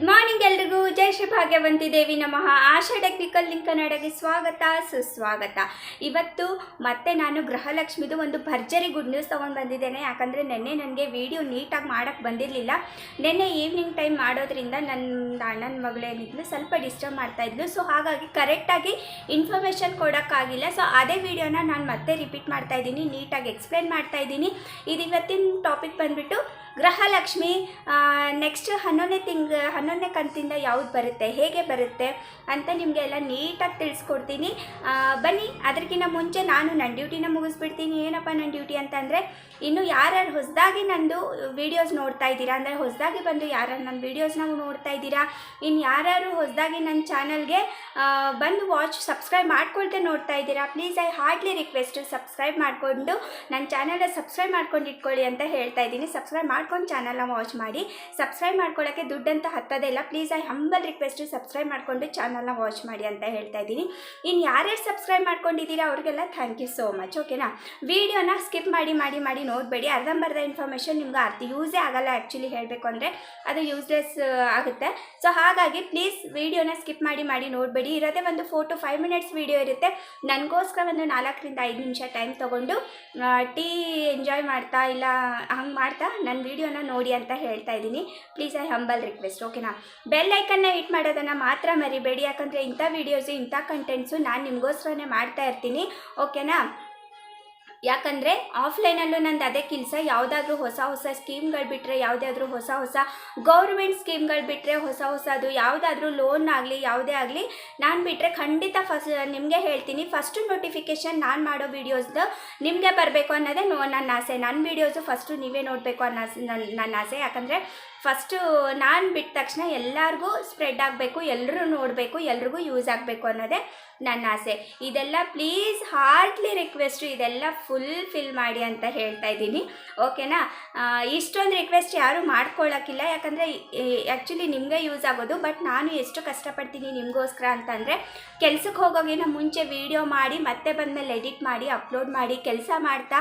Good morning ಎಲ್ರಿಗೂ. ಜೈ ಶ್ರೀ ಭಾಗ್ಯವಂತಿ ದೇವಿ ನಮಃ. ಆಶಾ technical link ಕನ್ನಡಗೆ ಸ್ವಾಗತ, ಸುಸ್ವಾಗತ. ಇವತ್ತು ಮತ್ತೆ ನಾನು ಗೃಹಲಕ್ಷ್ಮಿದು ಒಂದು ಭರ್ಜರಿ ಗುಡ್ ನ್ಯೂಸ್ ತೊಗೊಂಡು ಬಂದಿದ್ದೇನೆ. ಯಾಕಂದರೆ ನೆನ್ನೆ ನನಗೆ ವಿಡಿಯೋ ನೀಟಾಗಿ ಮಾಡೋಕ್ಕೆ ಬಂದಿರಲಿಲ್ಲ. ನೆನ್ನೆ ಈವ್ನಿಂಗ್ ಟೈಮ್ ಮಾಡೋದ್ರಿಂದ ನನ್ನ ಅಣ್ಣನ ಮಗಳೇನಿದ್ಲು ಸ್ವಲ್ಪ ಡಿಸ್ಟರ್ಬ್ ಮಾಡ್ತಾಯಿದ್ಲು ಸೊ ಹಾಗಾಗಿ ಕರೆಕ್ಟಾಗಿ ಇನ್ಫಾರ್ಮೇಷನ್ ಕೊಡೋಕ್ಕಾಗಿಲ್ಲ ಸೊ ಅದೇ ವಿಡಿಯೋನ ನಾನು ಮತ್ತೆ ರಿಪೀಟ್ ಮಾಡ್ತಾ ಇದ್ದೀನಿ, ನೀಟಾಗಿ ಎಕ್ಸ್ಪ್ಲೇನ್ ಮಾಡ್ತಾ ಇದ್ದೀನಿ. ಇದು ಇವತ್ತಿನ ಟಾಪಿಕ್ ಬಂದುಬಿಟ್ಟು ಗೃಹಲಕ್ಷ್ಮಿ ನೆಕ್ಸ್ಟ್ ಹನ್ನೊಂದನೇ ತಿಂಗ್, ಹನ್ನೊಂದನೇ ಕಂತಿಂದ ಯಾವ್ದು ಬರುತ್ತೆ, ಹೇಗೆ ಬರುತ್ತೆ ಅಂತ ನಿಮಗೆ ಎಲ್ಲ ನೀಟಾಗಿ ತಿಳಿಸ್ಕೊಡ್ತೀನಿ. ಬನ್ನಿ ಅದಕ್ಕಿಂತ ಮುಂಚೆ ನಾನು ನನ್ನ ಡ್ಯೂಟಿನ ಮುಗಿಸ್ಬಿಡ್ತೀನಿ. ಏನಪ್ಪ ನನ್ನ ಡ್ಯೂಟಿ ಅಂತಂದರೆ, ಇನ್ನು ಯಾರ್ಯಾರು ಹೊಸದಾಗಿ ನಂದು ವೀಡಿಯೋಸ್ ನೋಡ್ತಾ ಇದ್ದೀರಾ, ಅಂದರೆ ಹೊಸದಾಗಿ ಬಂದು ಯಾರ್ಯಾರು ನನ್ನ ವೀಡಿಯೋಸ್ನ ನೋಡ್ತಾ ಇದ್ದೀರಾ ಇನ್ನು ಯಾರ್ಯಾರು ಹೊಸದಾಗಿ ನನ್ನ ಚಾನಲ್ಗೆ ಬಂದು ವಾಚ್ ಸಬ್ಸ್ಕ್ರೈಬ್ ಮಾಡ್ಕೊಳ್ತೆ ನೋಡ್ತಾ ಇದ್ದೀರಾ please I hardly request subscribe ಮಾಡಿಕೊಂಡು ನನ್ನ ಚಾನಲ್ನ ಸಬ್ಸ್ಕ್ರೈಬ್ ಮಾಡ್ಕೊಂಡು ಇಟ್ಕೊಳ್ಳಿ ಅಂತ ಹೇಳ್ತಾ ಇದ್ದೀನಿ. ಸಬ್ಸ್ಕ್ರೈಬ್ ಮಾಡ್ಕೊಂಡು ಚಾನಲ್ನ ವಾಚ್ ಮಾಡಿ ಸಬ್ಸ್ಕ್ರೈಬ್ ಮಾಡ್ಕೊಳ್ಳೋಕ್ಕೆ ದುಡ್ಡಂತ ಹತ್ತೋದಿಲ್ಲ please I humble request subscribe ಮಾಡಿಕೊಂಡು ಚಾನಲ್ನ ವಾಚ್ ಮಾಡಿ ಅಂತ ಹೇಳ್ತಾ ಇದ್ದೀನಿ. ಇನ್ನು ಯಾರ್ಯಾರು ಸಬ್ಸ್ಕ್ರೈಬ್ ಮಾಡ್ಕೊಂಡಿದ್ದೀರಾ ಅವ್ರಿಗೆಲ್ಲ ಥ್ಯಾಂಕ್ ಯು ಸೋ ಮಚ್ ಓಕೆನಾ ವೀಡಿಯೋನ ಸ್ಕಿಪ್ ಮಾಡಿ ಮಾಡಿ ಮಾಡಿ ನೋಡಬೇಡಿ. ಅರ್ಧಂಬರ್ಧ ಇನ್ಫಾರ್ಮೇಷನ್ ನಿಮ್ಗೆ ಅರ್ಥ ಯೂಸೇ ಆಗಲ್ಲ ಆ್ಯಕ್ಚುಲಿ ಹೇಳಬೇಕು ಅಂದರೆ ಅದು ಯೂಸ್ಲೆಸ್ ಆಗುತ್ತೆ. ಸೊ ಹಾಗಾಗಿ ಪ್ಲೀಸ್ ವೀಡಿಯೋನ ಸ್ಕಿಪ್ ಮಾಡಿ ಮಾಡಿ ನೋಡಬೇಡಿ. ಇರೋದೇ ಒಂದು four to five minutes video ಇರುತ್ತೆ. ನನಗೋಸ್ಕರ ಒಂದು ನಾಲ್ಕರಿಂದ ಐದು ನಿಮಿಷ ಟೈಮ್ ತೊಗೊಂಡು ಟೀ ಎಂಜಾಯ್ ಮಾಡ್ತಾ ಇಲ್ಲ, ಹಂಗೆ ಮಾಡ್ತಾ ನನ್ನ ವೀಡಿಯೋನ ನೋಡಿ ಅಂತ ಹೇಳ್ತಾ ಇದ್ದೀನಿ. ಪ್ಲೀಸ್ ಐ ಹಂಬಲ್ ರಿಕ್ವೆಸ್ಟ್ ಓಕೆನಾ ಬೆಲ್ ಐಕನ್ನ ಹಿಟ್ ಮಾಡೋದನ್ನು ಮಾತ್ರ ಮರಿಬೇಡಿ. ಯಾಕಂದರೆ ಇಂಥ ವೀಡಿಯೋಸು ಇಂಥ ಕಂಟೆಂಟ್ಸು ನಾನು ನಿಮಗೋಸ್ಕರನೇ ಮಾಡ್ತಾ ಇರ್ತೀನಿ ಓಕೆನಾ ಯಾಕಂದರೆ ಆಫ್ಲೈನಲ್ಲೂ ನಂದು ಅದೇ ಕೆಲಸ. ಯಾವುದಾದ್ರೂ ಹೊಸ ಹೊಸ ಸ್ಕೀಮ್ಗಳು ಬಿಟ್ಟರೆ ಯಾವುದಾದ್ರೂ ಹೊಸ ಹೊಸ ಗೌರ್ಮೆಂಟ್ ಸ್ಕೀಮ್ಗಳು ಬಿಟ್ಟರೆ ಹೊಸ ಹೊಸದು ಯಾವುದಾದ್ರೂ ಲೋನ್ ಆಗಲಿ, ಯಾವುದೇ ಆಗಲಿ, ನಾನು ಬಿಟ್ಟರೆ ಖಂಡಿತ ಫಸ್ಟ್ ನಿಮಗೆ ಹೇಳ್ತೀನಿ. ಫಸ್ಟು ನೋಟಿಫಿಕೇಷನ್ ನಾನು ಮಾಡೋ ವೀಡಿಯೋಸ್ದು ನಿಮಗೆ ಬರಬೇಕು ಅನ್ನೋದೇ ನೋ ನನ್ನ ಆಸೆ. ನನ್ನ ವೀಡಿಯೋಸು ಫಸ್ಟು ನೀವೇ ನೋಡಬೇಕು ಅನ್ನೋ ನನ್ನ ನನ್ನ ಆಸೆ. ಯಾಕಂದರೆ ಫಸ್ಟು ನಾನು ಬಿಟ್ಟ ತಕ್ಷಣ ಎಲ್ಲರಿಗೂ ಸ್ಪ್ರೆಡ್ ಆಗಬೇಕು ಎಲ್ಲರೂ ನೋಡಬೇಕು, ಎಲ್ರಿಗೂ ಯೂಸ್ ಆಗಬೇಕು ಅನ್ನೋದೇ ನನ್ನ ಆಸೆ. ಇದೆಲ್ಲ ಪ್ಲೀಸ್ ಹಾರ್ಟ್ಲಿ ರಿಕ್ವೆಸ್ಟು ಇದೆಲ್ಲ ಫುಲ್ ಫಿಲ್ ಮಾಡಿ ಅಂತ ಹೇಳ್ತಾ ಇದ್ದೀನಿ. ಓಕೆನಾ ಇಷ್ಟೊಂದು ರಿಕ್ವೆಸ್ಟ್ ಯಾರೂ ಮಾಡ್ಕೊಳ್ಳೋಕ್ಕಿಲ್ಲ ಯಾಕಂದರೆ ಆ್ಯಕ್ಚುಲಿ ನಿಮಗೆ ಯೂಸ್ ಆಗೋದು ಬಟ್ ನಾನು ಎಷ್ಟು ಕಷ್ಟಪಡ್ತೀನಿ ನಿಮಗೋಸ್ಕರ ಅಂತಂದರೆ ಕೆಲ್ಸಕ್ಕೆ ಹೋಗೋಗಿನ ಮುಂಚೆ ವೀಡಿಯೋ ಮಾಡಿ, ಮತ್ತೆ ಬಂದಮೇಲೆ ಎಡಿಟ್ ಮಾಡಿ ಅಪ್ಲೋಡ್ ಮಾಡಿ, ಕೆಲಸ ಮಾಡ್ತಾ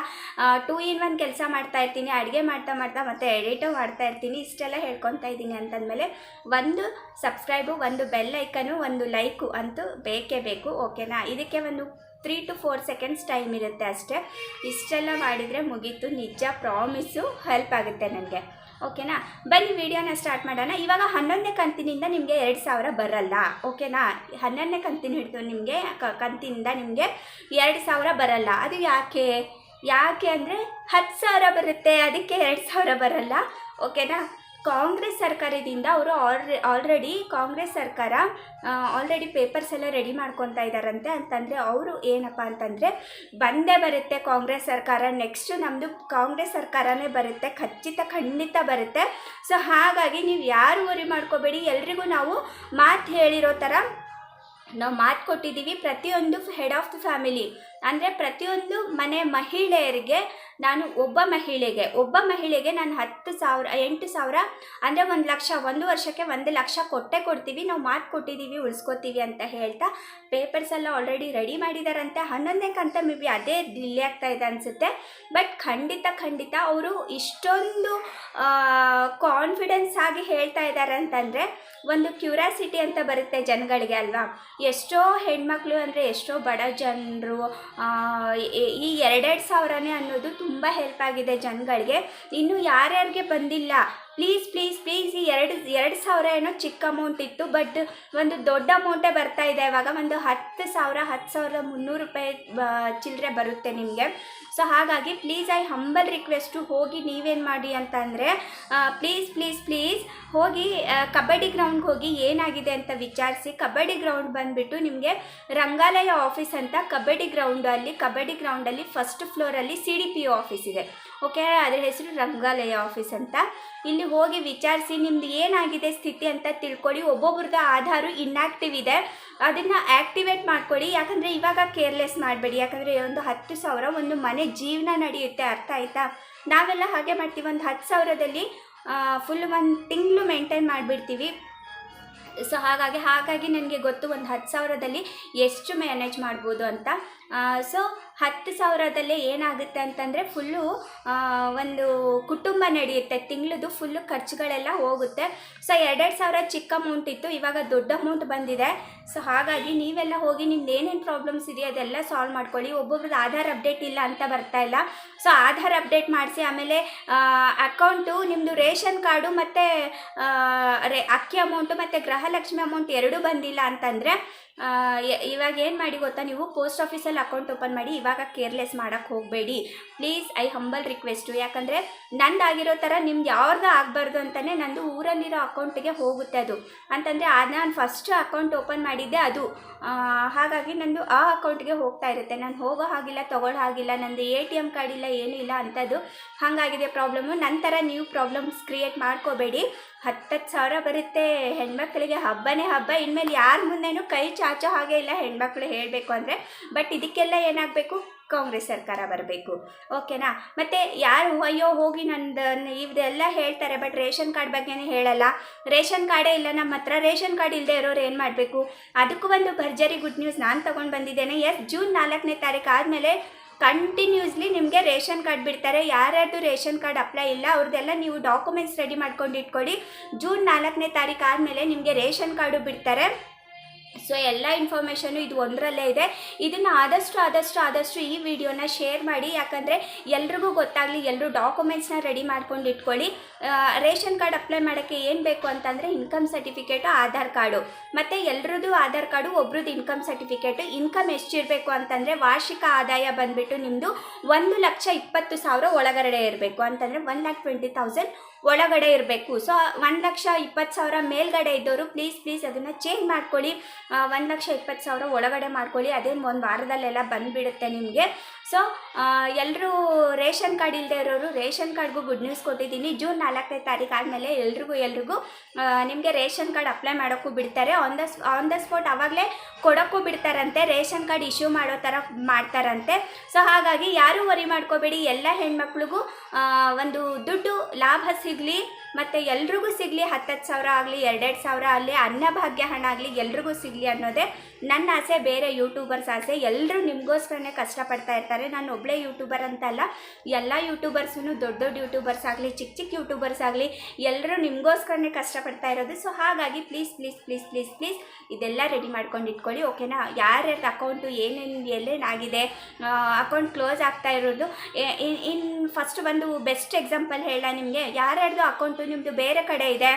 ಟೂ ಇನ್ ಒನ್ ಕೆಲಸ ಮಾಡ್ತಾ ಇರ್ತೀನಿ, ಅಡುಗೆ ಮಾಡ್ತಾ ಮಾಡ್ತಾ, ಮತ್ತೆ ಎಡಿಟು ಮಾಡ್ತಾ ಇರ್ತೀನಿ, ಇಷ್ಟೆಲ್ಲ ಹೇಳ್ಕೊತಾ ಇದ್ದೀನಿ ಅಂತಂದಮೇಲೆ, ಒಂದು ಸಬ್ಸ್ಕ್ರೈಬು ಒಂದು ಬೆಲ್ ಐಕನು ಒಂದು ಲೈಕು ಅಂತೂ ಬೇಕೇ ಬೇಕು. ಓಕೆನಾ ಇದಕ್ಕೆ ಒಂದು three to four seconds time ಇರುತ್ತೆ ಅಷ್ಟೇ. ಇಷ್ಟೆಲ್ಲ ಮಾಡಿದರೆ ಮುಗೀತು. ನಿಜ ಪ್ರಾಮಿಸು ಹೆಲ್ಪ್ ಆಗುತ್ತೆ ನನಗೆ. ಓಕೆನಾ ಬನ್ನಿ, ವಿಡಿಯೋನ ಸ್ಟಾರ್ಟ್ ಮಾಡೋಣ. ಇವಾಗ ಹನ್ನೊಂದನೇ ಕಂತಿನಿಂದ ನಿಮಗೆ ಎರಡು ಸಾವಿರ ಬರಲ್ಲ. ಓಕೆನಾ ಹನ್ನೊಂದನೇ ಕಂತಿನ ಹಿಡಿದು ನಿಮಗೆ ಕಂತಿನಿಂದ ನಿಮಗೆ ಎರಡು ಸಾವಿರ ಬರಲ್ಲ. ಅದು ಯಾಕೆ? ಯಾಕೆ ಅಂದರೆ ಹತ್ತು ಸಾವಿರ ಬರುತ್ತೆ. ಅದಕ್ಕೆ ಎರಡು ಸಾವಿರ ಬರಲ್ಲ. ಓಕೆನಾ ಕಾಂಗ್ರೆಸ್ ಸರ್ಕಾರದಿಂದ ಅವರು ಆಲ್ರೆ, ಆಲ್ರೆಡಿ ಕಾಂಗ್ರೆಸ್ ಸರ್ಕಾರ ಆಲ್ರೆಡಿ ಪೇಪರ್ಸ್ ಎಲ್ಲ ರೆಡಿ ಮಾಡ್ಕೊತಾ ಇದ್ದಾರಂತೆ ಅಂತಂದರೆ ಅವರು ಏನಪ್ಪ ಅಂತಂದರೆ ಬಂದೇ ಬರುತ್ತೆ ಕಾಂಗ್ರೆಸ್ ಸರ್ಕಾರ, ನೆಕ್ಸ್ಟು ನಮ್ಮದು ಕಾಂಗ್ರೆಸ್ ಸರ್ಕಾರನೇ ಬರುತ್ತೆ, ಖಚಿತ ಖಂಡಿತ ಬರುತ್ತೆ. ಸೊ ಹಾಗಾಗಿ ನೀವು ಯಾರು ವರಿ ಮಾಡ್ಕೋಬೇಡಿ, ಎಲ್ರಿಗೂ ನಾವು ಮಾತು ಹೇಳಿರೋ ಥರ ನಾವು ಮಾತು ಕೊಟ್ಟಿದ್ದೀವಿ ಪ್ರತಿಯೊಂದು ಹೆಡ್ ಆಫ್ ದ ಫ್ಯಾಮಿಲಿ ಅಂದರೆ ಪ್ರತಿಯೊಂದು ಮನೆ ಮಹಿಳೆಯರಿಗೆ, ನಾನು ಒಬ್ಬ ಮಹಿಳೆಗೆ ಒಬ್ಬ ಮಹಿಳೆಗೆ ನಾನು ಹತ್ತು ಸಾವಿರ, ಎಂಟು ಸಾವಿರ ಅಂದರೆ ಒಂದು ಲಕ್ಷ, ಒಂದು ವರ್ಷಕ್ಕೆ ಒಂದು ಲಕ್ಷ ಕೊಟ್ಟೆ ಕೊಡ್ತೀವಿ. ನಾವು ಮಾತು ಕೊಟ್ಟಿದ್ದೀವಿ ಉಳಿಸ್ಕೊತೀವಿ ಅಂತ ಹೇಳ್ತಾ ಪೇಪರ್ಸ್ ಎಲ್ಲ ಆಲ್ರೆಡಿ ರೆಡಿ ಮಾಡಿದಾರಂತೆ. ಹನ್ನೊಂದನೇ ಕಂತ ಮೇ ಬಿ ಅದೇ ಡಿಲೇ ಆಗ್ತಾ ಇದೆ ಅನಿಸುತ್ತೆ. ಬಟ್ ಖಂಡಿತ ಖಂಡಿತ ಅವರು ಇಷ್ಟೊಂದು ಕಾನ್ಫಿಡೆನ್ಸ್ ಆಗಿ ಹೇಳ್ತಾ ಇದ್ದಾರೆ ಅಂತಂದರೆ ಒಂದು ಕ್ಯೂರಿಯಾಸಿಟಿ ಅಂತ ಬರುತ್ತೆ ಜನಗಳಿಗೆ ಅಲ್ವಾ? ಎಷ್ಟೋ ಹೆಣ್ಮಕ್ಳು ಅಂದರೆ ಎಷ್ಟೋ ಬಡ ಜನರು ಈ ಎರಡೆರಡು ಸಾವಿರನೇ ಅನ್ನೋದು ತುಂಬ ಹೆಲ್ಪ್ ಆಗಿದೆ ಜನಗಳಿಗೆ. ಇನ್ನು ಯಾರ್ಯಾರಿಗೆ ಬಂದಿಲ್ಲ ಪ್ಲೀಸ್ ಪ್ಲೀಸ್ ಪ್ಲೀಸ್ ಈ ಎರಡು ಎರಡು ಸಾವಿರ ಏನೋ ಚಿಕ್ಕ ಅಮೌಂಟ್ ಇತ್ತು ಬಟ್ ಒಂದು ದೊಡ್ಡ ಅಮೌಂಟೇ ಬರ್ತಾ ಇದೆ. ಇವಾಗ ಒಂದು ಹತ್ತು ಸಾವಿರ, ಹತ್ತು ಸಾವಿರದ ಮುನ್ನೂರು ರೂಪಾಯಿ ಚಿಲ್ಲರೆ ಬರುತ್ತೆ ನಿಮಗೆ. ಸೊ ಹಾಗಾಗಿ ಪ್ಲೀಸ್ ಐ ಹಂಬಲ್ ರಿಕ್ವೆಸ್ಟು ಹೋಗಿ ನೀವೇನು ಮಾಡಿ ಅಂತಂದರೆ ಪ್ಲೀಸ್ ಪ್ಲೀಸ್ ಪ್ಲೀಸ್ ಹೋಗಿ ಕಬಡ್ಡಿ ಗ್ರೌಂಡ್ಗೆ ಹೋಗಿ ಏನಾಗಿದೆ ಅಂತ ವಿಚಾರಿಸಿ. ಕಬಡ್ಡಿ ಗ್ರೌಂಡ್ ಬಂದುಬಿಟ್ಟು ನಿಮಗೆ ರಂಗಾಲಯ ಆಫೀಸ್ ಅಂತ ಕಬಡ್ಡಿ ಗ್ರೌಂಡಲ್ಲಿ ಕಬಡ್ಡಿ ಗ್ರೌಂಡಲ್ಲಿ ಫಸ್ಟ್ ಫ್ಲೋರಲ್ಲಿ ಸಿ ಡಿ ಪಿ ಆಫೀಸ್ ಇದೆ. ಓಕೆ, ಅದ್ರ ಹೆಸರು ರಂಗಾಲಯ ಆಫೀಸ್ ಅಂತ. ಇಲ್ಲಿ ಹೋಗಿ ವಿಚಾರಿಸಿ ನಿಮ್ದು ಏನಾಗಿದೆ ಸ್ಥಿತಿ ಅಂತ ತಿಳ್ಕೊಳ್ಳಿ. ಒಬ್ಬೊಬ್ರದ್ದು ಆಧಾರು ಇನ್ಆಕ್ಟಿವ್ ಇದೆ. ಅದನ್ನು ಆ್ಯಕ್ಟಿವೇಟ್ ಮಾಡ್ಕೊಳ್ಳಿ. ಯಾಕಂದರೆ ಇವಾಗ ಕೇರ್ಲೆಸ್ ಮಾಡಬೇಡಿ. ಯಾಕಂದರೆ ಒಂದು ಹತ್ತು ಸಾವಿರ ಒಂದು ಮನೆ ಜೀವನ ನಡೆಯುತ್ತೆ, ಅರ್ಥ ಆಯ್ತಾ? ನಾವೆಲ್ಲ ಹಾಗೆ ಮಾಡ್ತೀವಿ. ಒಂದು ಹತ್ತು ಸಾವಿರದಲ್ಲಿ ಫುಲ್ ಒಂದು ತಿಂಗಳು ಮೇಂಟೈನ್ ಮಾಡಿಬಿಡ್ತೀವಿ. ಸೊ ಹಾಗಾಗಿ ಹಾಗಾಗಿ ನನಗೆ ಗೊತ್ತು ಒಂದು ಹತ್ತು ಸಾವಿರದಲ್ಲಿ ಎಷ್ಟು ಮ್ಯಾನೇಜ್ ಮಾಡ್ಬೋದು ಅಂತ. ಸೊ ಹತ್ತು ಸಾವಿರದಲ್ಲೇ ಏನಾಗುತ್ತೆ ಅಂತಂದರೆ ಫುಲ್ಲು ಒಂದು ಕುಟುಂಬ ನಡೆಯುತ್ತೆ. ತಿಂಗಳದು ಫುಲ್ಲು ಖರ್ಚುಗಳೆಲ್ಲ ಹೋಗುತ್ತೆ. ಸೊ ಎರಡೆರಡು ಸಾವಿರ ಚಿಕ್ಕ ಅಮೌಂಟ್ ಇತ್ತು. ಇವಾಗ ದೊಡ್ಡ ಅಮೌಂಟ್ ಬಂದಿದೆ. ಸೊ ಹಾಗಾಗಿ ನೀವೆಲ್ಲ ಹೋಗಿ ನಿಮ್ದು ಏನೇನು ಪ್ರಾಬ್ಲಮ್ಸ್ ಇದೆಯೋ ಅದೆಲ್ಲ ಸಾಲ್ವ್ ಮಾಡ್ಕೊಳ್ಳಿ. ಒಬ್ಬೊಬ್ರದ್ದು ಆಧಾರ್ ಅಪ್ಡೇಟ್ ಇಲ್ಲ ಅಂತ ಬರ್ತಾ ಇಲ್ಲ. ಸೊ ಆಧಾರ್ ಅಪ್ಡೇಟ್ ಮಾಡಿಸಿ ಆಮೇಲೆ ಅಕೌಂಟು ನಿಮ್ಮದು ರೇಷನ್ ಕಾರ್ಡು ಮತ್ತು ರೇ, ಅಕ್ಕಿ ಅಮೌಂಟು ಮತ್ತು ಗೃಹಲಕ್ಷ್ಮಿ ಅಮೌಂಟ್ ಎರಡೂ ಬಂದಿಲ್ಲ ಅಂತಂದರೆ ಇವಾಗ ಏನು ಮಾಡಿ ಗೊತ್ತಾ? ನೀವು ಪೋಸ್ಟ್ ಆಫೀಸಲ್ಲಿ ಅಕೌಂಟ್ ಓಪನ್ ಮಾಡಿ ಇವಾಗ ಕೇರ್ಲೆಸ್ ಮಾಡೋಕ್ಕೆ ಹೋಗಬೇಡಿ. ಪ್ಲೀಸ್ ಐ ಹಂಬಲ್ ರಿಕ್ವೆಸ್ಟು ಯಾಕಂದರೆ ನಂದಾಗಿರೋ ಥರ ನಿಮ್ದು ಯಾವ್ದು ಆಗಬಾರ್ದು ಅಂತಲೇ ನಂದು ಊರಲ್ಲಿರೋ ಅಕೌಂಟಿಗೆ ಹೋಗುತ್ತೆ ಅದು. ಅಂತಂದರೆ ಅದು ನಾನು ಫಸ್ಟ್ ಅಕೌಂಟ್ ಓಪನ್ ಮಾಡಿದ್ದೆ ಅದು. ಹಾಗಾಗಿ ನಂದು ಆ ಅಕೌಂಟ್ಗೆ ಹೋಗ್ತಾ ಇರುತ್ತೆ. ನಾನು ಹೋಗೋ ಹಾಗಿಲ್ಲ, ತೊಗೊಳ್ಳೋ ಹಾಗಿಲ್ಲ, ನಂದು ಎ ಟಿ ಎಂ ಕಾರ್ಡ್ ಇಲ್ಲ, ಏನೂ ಇಲ್ಲ ಅಂಥದ್ದು ಹಾಗಾಗಿದೆ ಪ್ರಾಬ್ಲಮ್ಮು ನಂತರ ನೀವು ಪ್ರಾಬ್ಲಮ್ಸ್ ಕ್ರಿಯೇಟ್ ಮಾಡ್ಕೋಬೇಡಿ. ಹತ್ತತ್ತು ಸಾವಿರ ಬರುತ್ತೆ. ಹೆಣ್ಮಕ್ಳಿಗೆ ಹಬ್ಬನೇ ಹಬ್ಬ. ಇನ್ಮೇಲೆ ಯಾರ ಮುಂದೆನೂ ಕೈ ಚಾಚೋ ಹಾಗೆ ಇಲ್ಲ ಹೆಣ್ಮಕ್ಳು ಹೇಳಬೇಕು ಅಂದರೆ. ಬಟ್ ಇದಕ್ಕೆಲ್ಲ ಏನಾಗಬೇಕು? ಕಾಂಗ್ರೆಸ್ ಸರ್ಕಾರ ಬರಬೇಕು. ಓಕೆನಾ? ಮತ್ತು ಯಾರು, ಅಯ್ಯೋ, ಹೋಗಿ ನಂದು ಇವೆಲ್ಲ ಹೇಳ್ತಾರೆ, ಬಟ್ ರೇಷನ್ ಕಾರ್ಡ್ ಬಗ್ಗೆನೇ ಹೇಳಲ್ಲ. ರೇಷನ್ ಕಾರ್ಡೇ ಇಲ್ಲ, ನಮ್ಮ ಹತ್ರ ರೇಷನ್ ಕಾರ್ಡ್ ಇಲ್ಲದೆ ಇರೋರು ಏನು ಮಾಡಬೇಕು? ಅದಕ್ಕೂ ಒಂದು ಭರ್ಜರಿ ಗುಡ್ ನ್ಯೂಸ್ ನಾನು ತೊಗೊಂಡು ಬಂದಿದ್ದೇನೆ. ಎಸ್, ಜೂನ್ ನಾಲ್ಕನೇ ತಾರೀಕು ಆದಮೇಲೆ ಕಂಟಿನ್ಯೂಸ್ಲಿ ನಿಮಗೆ ರೇಷನ್ ಕಾರ್ಡ್ ಬಿಡ್ತಾರೆ. ಯಾರ್ಯಾರ್ದು ರೇಷನ್ ಕಾರ್ಡ್ ಅಪ್ಲೈ ಇಲ್ಲ ಅವ್ರದ್ದೆಲ್ಲ ನೀವು ಡಾಕ್ಯುಮೆಂಟ್ಸ್ ರೆಡಿ ಮಾಡ್ಕೊಂಡು ಇಟ್ಕೊಳ್ಳಿ ಜೂನ್ ನಾಲ್ಕನೇ ತಾರೀಕು ಆದಮೇಲೆ ನಿಮಗೆ ರೇಷನ್ ಕಾರ್ಡು ಬಿಡ್ತಾರೆ. ಸೊ ಎಲ್ಲ ಇನ್ಫಾರ್ಮೇಷನು ಇದು ಒಂದರಲ್ಲೇ ಇದೆ. ಇದನ್ನು ಆದಷ್ಟು ಆದಷ್ಟು ಆದಷ್ಟು ಈ ವಿಡಿಯೋನ ಶೇರ್ ಮಾಡಿ. ಯಾಕಂದರೆ ಎಲ್ರಿಗೂ ಗೊತ್ತಾಗಲಿ ಎಲ್ಲರೂ ಡಾಕ್ಯುಮೆಂಟ್ಸ್ನ ರೆಡಿ ಮಾಡ್ಕೊಂಡು ಇಟ್ಕೊಳ್ಳಿ. ರೇಷನ್ ಕಾರ್ಡ್ ಅಪ್ಲೈ ಮಾಡೋಕ್ಕೆ ಏನು ಬೇಕು ಅಂತಂದರೆ ಇನ್ಕಮ್ ಸರ್ಟಿಫಿಕೇಟು ಆಧಾರ್ ಕಾರ್ಡು. ಮತ್ತು ಎಲ್ರದ್ದು ಆಧಾರ್ ಕಾರ್ಡು, ಒಬ್ರದ್ದು ಇನ್ಕಮ್ ಸರ್ಟಿಫಿಕೇಟು ಇನ್ಕಮ್ ಎಷ್ಟಿರಬೇಕು ಅಂತಂದರೆ ವಾರ್ಷಿಕ ಆದಾಯ ಬಂದುಬಿಟ್ಟು ನಿಮ್ಮದು ಒಂದು ಲಕ್ಷ ಇಪ್ಪತ್ತು ಸಾವಿರ ಒಳಗಡೆ ಇರಬೇಕು. ಅಂತಂದರೆ ಒನ್ ಲ್ಯಾಕ್ ಟ್ವೆಂಟಿ ತೌಸಂಡ್ ಒಳಗಡೆ ಇರಬೇಕು. ಸೊ ಒಂದು ಲಕ್ಷ ಇಪ್ಪತ್ತು ಸಾವಿರ ಮೇಲ್ಗಡೆ ಇದ್ದವರು ಪ್ಲೀಸ್ ಪ್ಲೀಸ್ ಅದನ್ನು ಚೇಂಜ್ ಮಾಡ್ಕೊಳ್ಳಿ. ಒಂದು ಲಕ್ಷ ಇಪ್ಪತ್ತು ಸಾವಿರ ಒಳಗಡೆ ಮಾಡ್ಕೊಳ್ಳಿ. ಅದೇನು ಒಂದು ವಾರದಲ್ಲೆಲ್ಲ ಬಂದುಬಿಡುತ್ತೆ ನಿಮಗೆ. ಸೊ ಎಲ್ಲರೂ ರೇಷನ್ ಕಾರ್ಡ್ ಇಲ್ಲದೆ ಇರೋರು ರೇಷನ್ ಕಾರ್ಡ್ಗೂ ಗುಡ್ ನ್ಯೂಸ್ ಕೊಟ್ಟಿದ್ದೀನಿ. ಜೂನ್ ನಾಲ್ಕನೇ ತಾರೀಕು ಆದಮೇಲೆ ಎಲ್ರಿಗೂ ಎಲ್ರಿಗೂ ನಿಮಗೆ ರೇಷನ್ ಕಾರ್ಡ್ ಅಪ್ಲೈ ಮಾಡೋಕ್ಕೂ ಬಿಡ್ತಾರೆ. On the on the spot ಆವಾಗಲೇ ಕೊಡೋಕ್ಕೂ ಬಿಡ್ತಾರಂತೆ. ರೇಷನ್ ಕಾರ್ಡ್ ಇಶ್ಯೂ ಮಾಡೋ ಥರ ಮಾಡ್ತಾರಂತೆ. ಸೊ ಹಾಗಾಗಿ ಯಾರೂ ವರಿ ಮಾಡ್ಕೋಬೇಡಿ. ಎಲ್ಲ ಹೆಣ್ಮಕ್ಳಿಗೂ ಒಂದು ದುಡ್ಡು ಲಾಭ ಸಿಗಲಿ. ಮತ್ತು ಎಲ್ರಿಗೂ ಸಿಗಲಿ, ಹತ್ತತ್ತು ಸಾವಿರ ಆಗಲಿ, ಎರಡೆರಡು ಸಾವಿರ ಆಗಲಿ, ಅನ್ನಭಾಗ್ಯ ಹಣ ಆಗಲಿ ಎಲ್ರಿಗೂ ಸಿಗಲಿ ಅನ್ನೋದೇ ನನ್ನ ಆಸೆ, ಬೇರೆ ಯೂಟ್ಯೂಬರ್ಸ್ ಆಸೆ. ಎಲ್ಲರೂ ನಿಮಗೋಸ್ಕರನೇ ಕಷ್ಟಪಡ್ತಾ ಇರ್ತಾರೆ. ನಾನು ಒಬ್ಬಳೇ ಯೂಟ್ಯೂಬರ್ ಅಂತಲ್ಲ. ಎಲ್ಲ ಯೂಟ್ಯೂಬರ್ಸೂ ದೊಡ್ಡ ದೊಡ್ಡ ಯೂಟ್ಯೂಬರ್ಸ್ ಆಗಲಿ ಚಿಕ್ಕ ಚಿಕ್ಕ ಯೂಟ್ಯೂಬರ್ಸ್ ಆಗಲಿ ಎಲ್ಲರೂ ನಿಮಗೋಸ್ಕರನೇ ಕಷ್ಟಪಡ್ತಾ ಇರೋದು. ಸೊ ಹಾಗಾಗಿ please please please please please ಇದೆಲ್ಲ ರೆಡಿ ಮಾಡ್ಕೊಂಡು ಇಟ್ಕೊಳ್ಳಿ ಓಕೆನಾ ಯಾರ್ಯಾರ್ದು ಅಕೌಂಟು ಏನೇನು ಎಲ್ಲೇನಾಗಿದೆ ಅಕೌಂಟ್ ಕ್ಲೋಸ್ ಆಗ್ತಾ ಇರೋದು. ಇನ್ ಫಸ್ಟ್ ಒಂದು ಬೆಸ್ಟ್ ಎಕ್ಸಾಂಪಲ್ ಹೇಳ ನಿಮಗೆ. ಯಾರ್ಯಾರ್ದು ಅಕೌಂಟು ನಿಮ್ಮದು ಬೇರೆ ಕಡೆ ಇದೆ.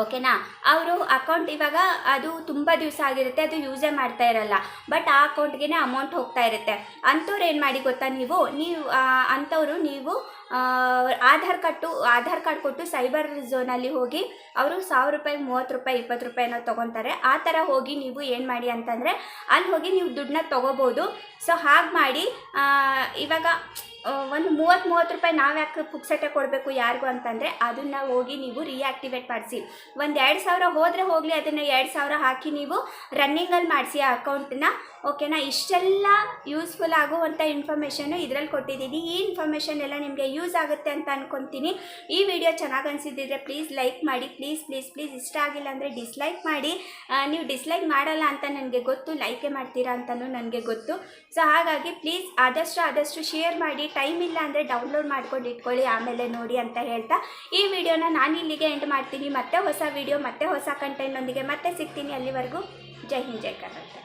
ಓಕೆನಾ? ಅವರು ಅಕೌಂಟ್ ಇವಾಗ ಅದು ತುಂಬ ದಿವಸ ಆಗಿರುತ್ತೆ, ಅದು ಯೂಸೇ ಮಾಡ್ತಾ ಇರಲ್ಲ. ಬಟ್ ಆ ಅಕೌಂಟ್ಗೆ ಅಮೌಂಟ್ ಹೋಗ್ತಾ ಇರುತ್ತೆ. ಅಂಥವ್ರು ಏನು ಮಾಡಿ ಗೊತ್ತಾ ನೀವು? ನೀವು ಅಂಥವ್ರು ನೀವು ಆಧಾರ್ ಕಾರ್ಡು ಆಧಾರ್ ಕಾರ್ಡ್ ಕೊಟ್ಟು ಸೈಬರ್ ಝೋನಲ್ಲಿ ಹೋಗಿ ಅವರು ಸಾವಿರ ರೂಪಾಯಿ, ಮೂವತ್ತು ರೂಪಾಯಿ, ಇಪ್ಪತ್ತು ರೂಪಾಯಿನ ತೊಗೊತಾರೆ. ಆ ಥರ ಹೋಗಿ ನೀವು ಏನು ಮಾಡಿ ಅಂತಂದರೆ ಅಲ್ಲಿ ಹೋಗಿ ನೀವು ದುಡ್ಡನ್ನ ತೊಗೋಬೋದು. ಸೊ ಹಾಗೆ ಮಾಡಿ ಇವಾಗ ಒಂದು ಮೂವತ್ತು ಮೂವತ್ತು ರೂಪಾಯಿ ನಾವು ಯಾಕೆ ಪುಕ್ಸಟ್ಟೆ ಕೊಡಬೇಕು ಯಾರಿಗೂ ಅಂತಂದರೆ ಅದನ್ನು ಹೋಗಿ ನೀವು ರಿಯಾಕ್ಟಿವೇಟ್ ಮಾಡಿಸಿ. ಒಂದು ಎರಡು ಸಾವಿರ ಹೋದರೆ ಹೋಗಲಿ, ಅದನ್ನು ಎರಡು ಸಾವಿರ ಹಾಕಿ ನೀವು ರನ್ನಿಂಗಲ್ಲಿ ಮಾಡಿಸಿ ಆ ಅಕೌಂಟನ್ನ ಓಕೆನಾ ಇಷ್ಟೆಲ್ಲ ಯೂಸ್ಫುಲ್ ಆಗುವಂಥ ಇನ್ಫಾರ್ಮೇಷನ್ನು ಇದರಲ್ಲಿ ಕೊಟ್ಟಿದ್ದೀನಿ. ಈ ಇನ್ಫಾರ್ಮೇಷನ್ ಎಲ್ಲ ನಿಮಗೆ ಯೂಸ್ ಆಗುತ್ತೆ ಅಂತ ಅನ್ಕೊತೀನಿ. ಈ ವಿಡಿಯೋ ಚೆನ್ನಾಗಿ ಅನಿಸಿದ್ದಿದ್ರೆ ಪ್ಲೀಸ್ ಲೈಕ್ ಮಾಡಿ, ಪ್ಲೀಸ್ ಪ್ಲೀಸ್ ಪ್ಲೀಸ್ ಇಷ್ಟ ಆಗಿಲ್ಲ ಅಂದರೆ ಡಿಸ್ಲೈಕ್ ಮಾಡಿ. ನೀವು ಡಿಸ್ಲೈಕ್ ಮಾಡಲ್ಲ ಅಂತ ನನಗೆ ಗೊತ್ತು, ಲೈಕೆ ಮಾಡ್ತೀರಾ ಅಂತಲೂ ನನಗೆ ಗೊತ್ತು. ಸೊ, ಹಾಗಾಗಿ ಪ್ಲೀಸ್ ಆದಷ್ಟು ಆದಷ್ಟು ಶೇರ್ ಮಾಡಿ. ಟೈಮ್ ಇಲ್ಲ ಅಂದರೆ ಡೌನ್ಲೋಡ್ ಮಾಡ್ಕೊಂಡು ಇಟ್ಕೊಳ್ಳಿ, ಆಮೇಲೆ ನೋಡಿ ಅಂತ ಹೇಳ್ತಾ. ಈ ವಿಡಿಯೋನ ನಾನು ಇಲ್ಲಿಗೆ ಎಂಡ್ ಮಾಡ್ತೀನಿ. ಮತ್ತೆ ಹೊಸ ವಿಡಿಯೋ, ಮತ್ತೆ ಹೊಸ ಕಂಟೆಂಟ್ನೊಂದಿಗೆ ಮತ್ತೆ ಸಿಗ್ತೀನಿ ಅಲ್ಲಿವರೆಗೂ. ಜೈ ಹಿಂದ್, ಜೈ ಕರ್ನಾಟಕ.